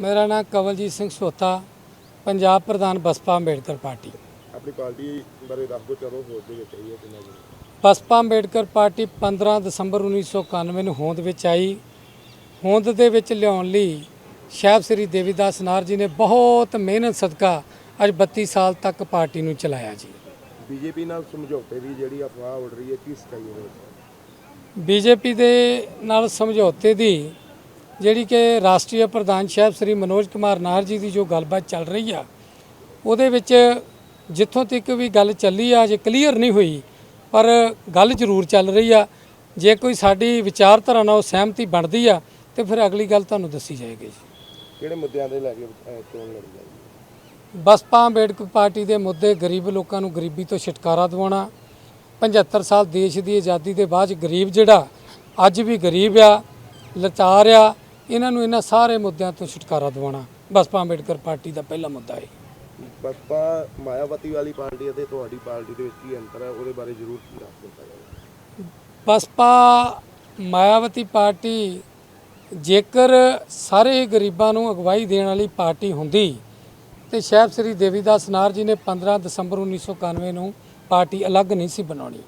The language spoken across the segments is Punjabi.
ਮੇਰਾ ਨਾਮ ਕਵਲਜੀਤ ਸਿੰਘ ਸੋਤਾ ਪੰਜਾਬ ਪ੍ਰਧਾਨ ਬਸਪਾ ਅੰਬੇਡਕਰ ਪਾਰਟੀ। ਆਪਣੀ ਪਾਰਟੀ ਬਾਰੇ ਦੱਸ ਦਿਓ ਕਦੋਂ ਹੋਂਦ ਦੇ ਵਿੱਚ ਆਈ ਹੈ ਕਿੰਨਾ ਬਸਪਾ ਅੰਬੇਡਕਰ ਪਾਰਟੀ 15 ਦਸੰਬਰ 1991 ਨੂੰ ਹੋਂਦ ਵਿੱਚ ਆਈ। ਹੋਂਦ ਦੇ ਵਿੱਚ ਲਿਆਉਣ ਲਈ ਸਾਹਿਬ ਸ੍ਰੀ ਦੇਵੀਦਾਸ ਨਾਰ ਜੀ ਨੇ ਬਹੁਤ ਮਿਹਨਤ ਸਦਕਾ ਅੱਜ 32 ਸਾਲ ਤੱਕ ਪਾਰਟੀ ਨੂੰ ਚਲਾਇਆ ਜੀ। ਬੀਜੇਪੀ ਨਾਲ ਸਮਝੌਤੇ ਦੀ ਜਿਹੜੀ ਅਫਵਾਹ ਉੱਡ ਰਹੀ ਹੈ ਕੀ ਸਚਾਈ ਹੈ ਬੀਜੇਪੀ ਦੇ ਨਾਲ ਸਮਝੌਤੇ ਦੀ ਜਿਹੜੀ ਕਿ ਰਾਸ਼ਟਰੀ ਪ੍ਰਧਾਨ ਸਾਹਿਬ ਸ੍ਰੀ ਮਨੋਜ ਕੁਮਾਰ ਨਾਰ ਜੀ ਦੀ ਜੋ ਗੱਲਬਾਤ ਚੱਲ ਰਹੀ ਆ ਉਹਦੇ ਵਿੱਚ ਜਿੱਥੋਂ ਤੱਕ ਵੀ ਗੱਲ ਚੱਲੀ ਆ ਜੇ ਕਲੀਅਰ ਨਹੀਂ ਹੋਈ ਪਰ ਗੱਲ ਜ਼ਰੂਰ ਚੱਲ ਰਹੀ ਆ। ਜੇ ਕੋਈ ਸਾਡੀ ਵਿਚਾਰਧਾਰਾ ਨਾਲ ਉਹ ਸਹਿਮਤੀ ਬਣਦੀ ਆ ਤੇ ਫਿਰ ਅਗਲੀ ਗੱਲ ਤੁਹਾਨੂੰ ਦੱਸੀ ਜਾਏਗੀ ਜੀ। ਕਿਹੜੇ ਮੁੱਦਿਆਂ ਦੇ ਲੈ ਕੇ ਅਹ, ਚੋਣ ਲੜੀ ਜਾਏਗੀ ਬਸਪਾ ਅੰਬੇਡਕਰ ਪਾਰਟੀ ਦੇ ਮੁੱਦੇ ਗਰੀਬ ਲੋਕਾਂ ਨੂੰ ਗਰੀਬੀ ਤੋਂ ਛੁਟਕਾਰਾ ਦਿਵਾਉਣਾ 75 ਸਾਲ ਦੇਸ਼ ਦੀ ਆਜ਼ਾਦੀ ਦੇ ਬਾਅਦ 'ਚ ਗਰੀਬ ਜਿਹੜਾ ਅੱਜ ਵੀ ਗਰੀਬ ਆ ਲਾਚਾਰ ਆ ਇਹਨਾਂ ਨੂੰ ਇਹਨਾਂ ਸਾਰੇ ਮੁੱਦਿਆਂ ਤੋਂ ਛੁਟਕਾਰਾ ਦਿਵਾਉਣਾ। ਬਸਪਾ ਅੰਬੇਡਕਰ ਪਾਰਟੀ ਦਾ ਪਹਿਲਾ ਮੁੱਦਾ ਹੈ ਬਸਪਾ ਮਾਇਆਵਤੀ ਵਾਲੀ ਪਾਰਟੀ ਅਤੇ ਤੁਹਾਡੀ ਪਾਰਟੀ ਦੇ ਵਿੱਚ ਕੀ ਅੰਤਰ ਹੈ ਉਹਦੇ ਬਾਰੇ ਜ਼ਰੂਰ ਦੱਸ ਜਾਵੇ ਬਸਪਾ ਮਾਇਆਵਤੀ ਪਾਰਟੀ ਜੇਕਰ ਸਾਰੇ ਗਰੀਬਾਂ ਨੂੰ ਅਗਵਾਈ ਦੇਣ ਵਾਲੀ ਪਾਰਟੀ ਹੁੰਦੀ ਤੇ ਸਾਹਿਬ ਸ੍ਰੀ ਦੇਵੀਦਾਸ ਨਾਰ ਜੀ ਨੇ 15 ਦਸੰਬਰ 1991 ਨੂੰ ਪਾਰਟੀ ਅਲੱਗ ਨਹੀਂ ਸੀ ਬਣਾਉਣੀ।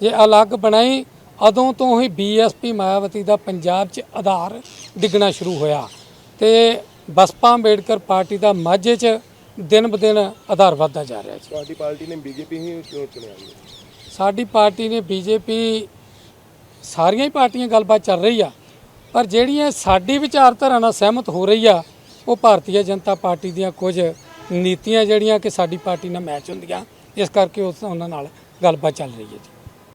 ਜੇ ਅਲੱਗ ਬਣਾਈ ਉਦੋਂ ਤੋਂ ਹੀ ਬੀਐਸਪੀ ਮਾਇਆਵਤੀ ਦਾ ਪੰਜਾਬ 'ਚ ਆਧਾਰ ਡਿੱਗਣਾ ਸ਼ੁਰੂ ਹੋਇਆ। ਤੇ ਬਸਪਾ ਅੰਬੇਡਕਰ ਪਾਰਟੀ ਦਾ ਮਾਝੇ 'ਚ ਦਿਨ ਬ ਦਿਨ ਆਧਾਰ ਵੱਧਦਾ ਜਾ ਰਿਹਾ ਜੀ। ਤੁਹਾਡੀ ਪਾਰਟੀ ਨੇ ਬੀਜੇਪੀ ਹੀ ਕਿਉਂ ਚੁਣਿਆ ਜੀ। ਸਾਡੀ ਪਾਰਟੀ ਨੇ ਬੀਜੇਪੀ ਸਾਰੀਆਂ ਹੀ ਪਾਰਟੀਆਂ ਗੱਲਬਾਤ ਚੱਲ ਰਹੀ ਆ ਪਰ ਜਿਹੜੀਆਂ ਸਾਡੀ ਵਿਚਾਰਧਾਰਾ ਨਾਲ ਸਹਿਮਤ ਹੋ ਰਹੀ ਆ ਉਹ ਭਾਰਤੀ ਜਨਤਾ ਪਾਰਟੀ ਦੀਆਂ ਕੁਝ ਨੀਤੀਆਂ ਜਿਹੜੀਆਂ ਕਿ ਸਾਡੀ ਪਾਰਟੀ ਨਾਲ ਮੈਚ ਹੁੰਦੀਆਂ ਇਸ ਕਰਕੇ ਉਸ ਉਹਨਾਂ ਨਾਲ ਗੱਲਬਾਤ ਚੱਲ ਰਹੀ ਹੈ ਜੀ।